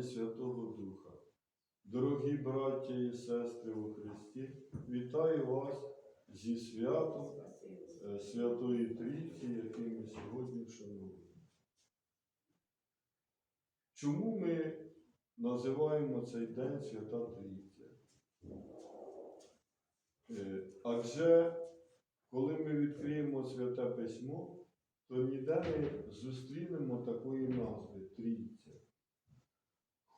і Святого Духа. Дорогі браття і сестри у Христі, вітаю вас зі святом е, Святої Трійці, яке ми сьогодні вшановуємо. Чому ми називаємо цей день Свята Трійця? Е, Адже коли ми відкриємо Святе Письмо, то ніде не зустрінемо такої назви Трійця.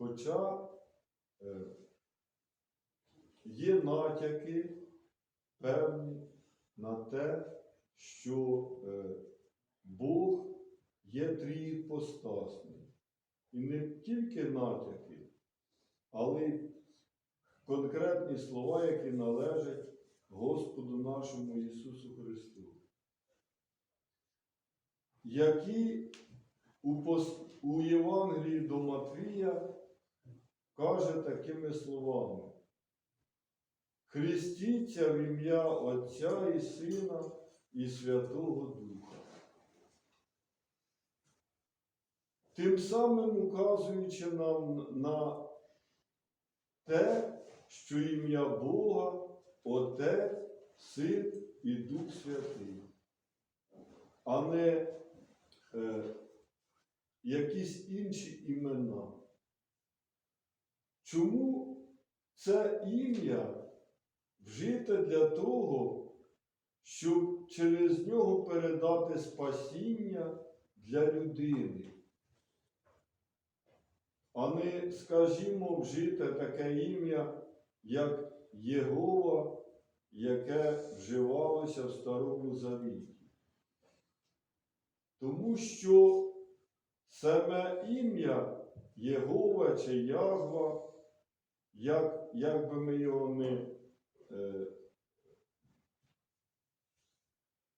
Хоча е, є натяки певні на те, що е, Бог є трііпостасний. І не тільки натяки, але й конкретні слова, які належать Господу нашому Ісусу Христу, які у, пос- у Євангелії до Матвія каже такими словами. Хрестіться в ім'я Отця і Сина і Святого Духа. Тим самим указуючи нам на те, що ім'я Бога, Отець, Син і Дух Святий, а не е, якісь інші імена. Чому це ім'я вжите для того, щоб через нього передати спасіння для людини? А не, скажімо, вжите таке ім'я, як Єгова, яке вживалося в Старому Завіті. Тому що саме ім'я Єгова чи Ягва, як, як би ми його не, е,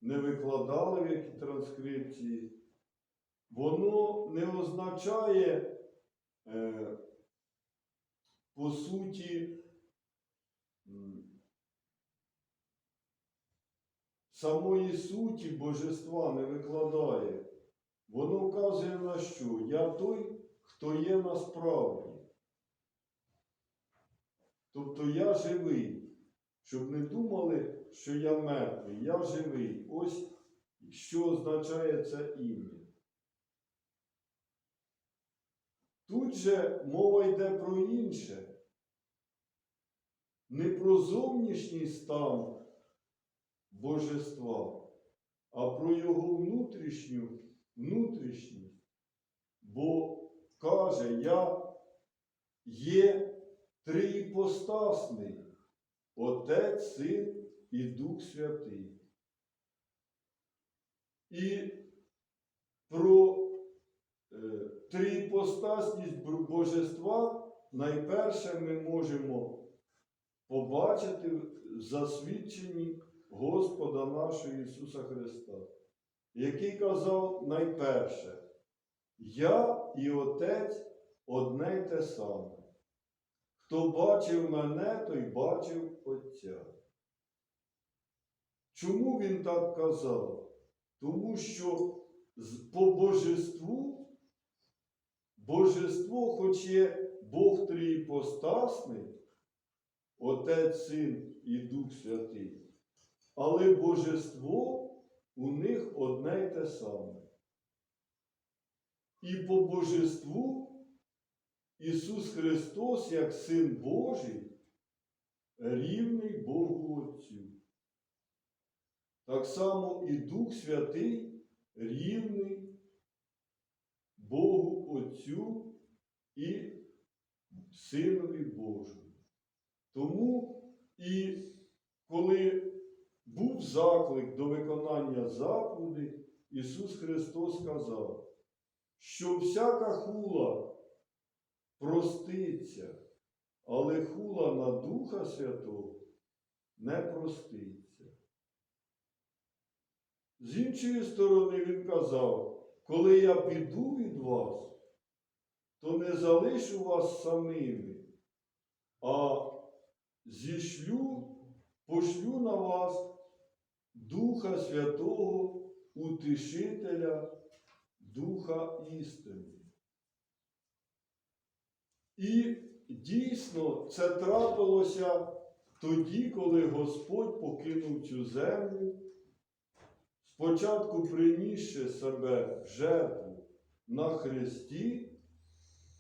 не викладали в якій транскрипції, воно не означає, е, по суті, самої суті божества не викладає. Воно вказує на що? Я той, хто є насправді. Тобто я живий, щоб не думали, що я мертвий, я живий. Ось що означає це ім'я. Тут же мова йде про інше, не про зовнішній стан божества, а про його внутрішню внутрішність. Бо каже, я є триіпостасний Отець, Син і Дух Святий. І про е, триіпостасність божества найперше ми можемо побачити в засвідченні Господа нашого Ісуса Христа, який казав найперше, Я і Отець одне й те саме. Хто бачив мене, той бачив Отця. Чому він так казав? Тому що по божеству, божество, хоч є Бог трііпостасний, Отець, Син і Дух Святий, але божество у них одне й те саме. І по божеству Ісус Христос, як Син Божий, рівний Богу Отцю. Так само і Дух Святий рівний Богу Отцю і Синові Божому. Тому і коли був заклик до виконання заповідей, Ісус Христос сказав, що всяка хула проститься, але хула на Духа Святого не проститься. З іншої сторони, Він казав, коли я піду від вас, то не залишу вас самими, а зішлю, пошлю на вас Духа Святого, Утішителя, Духа істини. І дійсно це трапилося тоді, коли Господь покинув цю землю, спочатку принісши себе в жертву на Христі,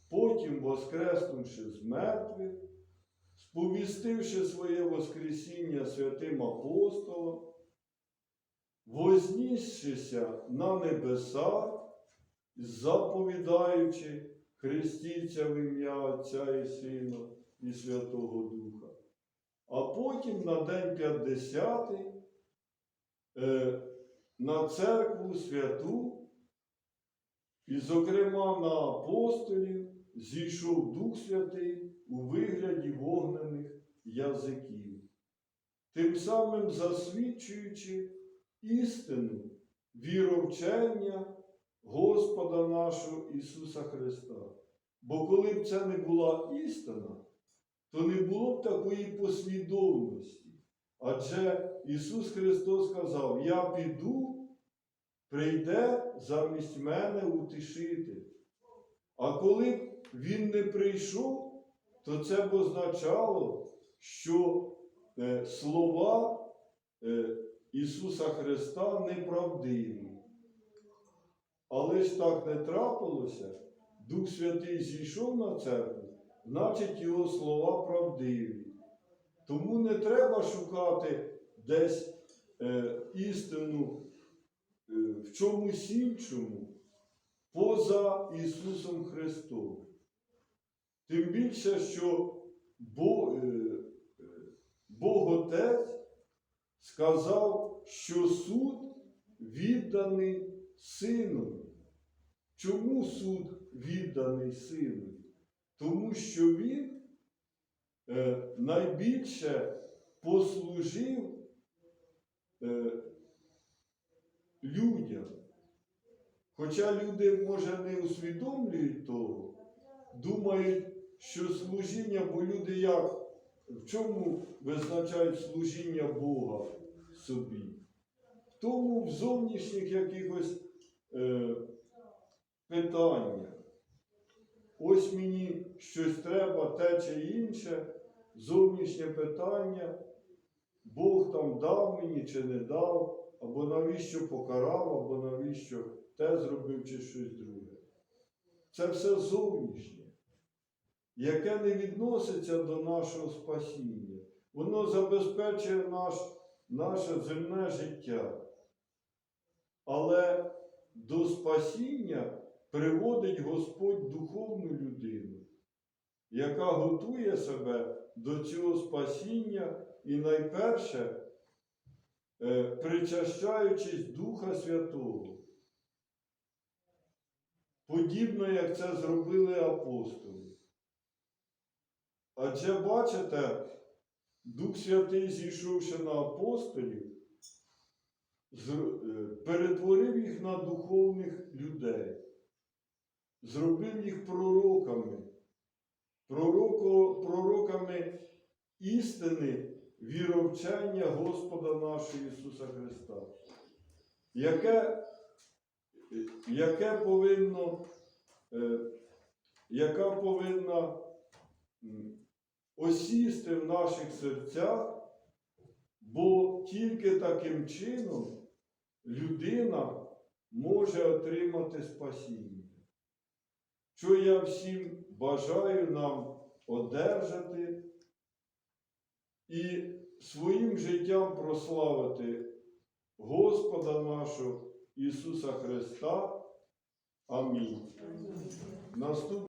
потім воскреснувши з мертвих, сповістивши своє Воскресіння святим апостолам, вознісшися на небеса, заповідаючи хрестіться в ім'я Отця і Сина і Святого Духа. А потім на день 50 е, на церкву святу, і, зокрема, на апостолів зійшов Дух Святий у вигляді вогнених язиків, тим самим засвідчуючи істину віровчення Господа нашого Ісуса Христа. Бо коли б це не була істина, то не було б такої послідовності. Адже Ісус Христос сказав: Я піду, прийде замість мене утішитель. А коли б Він не прийшов, то це б означало, що е, слова е, Ісуса Христа неправдиві. Але ж так не трапилося, Дух Святий зійшов на церкву, значить його слова правдиві. Тому не треба шукати десь е, істину е, в чомусь іншому, поза Ісусом Христом. Тим більше, що Бог, е, е, Бог Отець сказав, що суд відданий Синові. Чому суд відданий Синові? Тому що Він е, найбільше послужив е, людям. Хоча люди, може, не усвідомлюють того, думають, що служіння, бо люди як, в чому визначають служіння Бога собі? В тому в зовнішніх якихось е, питаннях. Ось мені щось треба, те чи інше, зовнішнє питання, Бог там дав мені чи не дав, або навіщо покарав, або навіщо те зробив чи щось друге. Це все зовнішнє, яке не відноситься до нашого спасіння. Воно забезпечує наш, наше земне життя. Але до спасіння приводить Господь духовну людину, яка готує себе до цього спасіння і найперше е, причащаючись Духа Святого. Подібно, як це зробили апостоли. Адже бачите, Дух Святий, зійшовши на апостолів, перетворив їх на духовних людей, зробив їх пророками, пророко, пророками істини віровчення Господа нашого Ісуса Христа, яке, е, яке повинно, е, яка повинна осісти в наших серцях, бо тільки таким чином людина може отримати спасіння. Що я всім бажаю нам одержати і своїм життям прославити Господа нашого Ісуса Христа. Амінь. Наступ...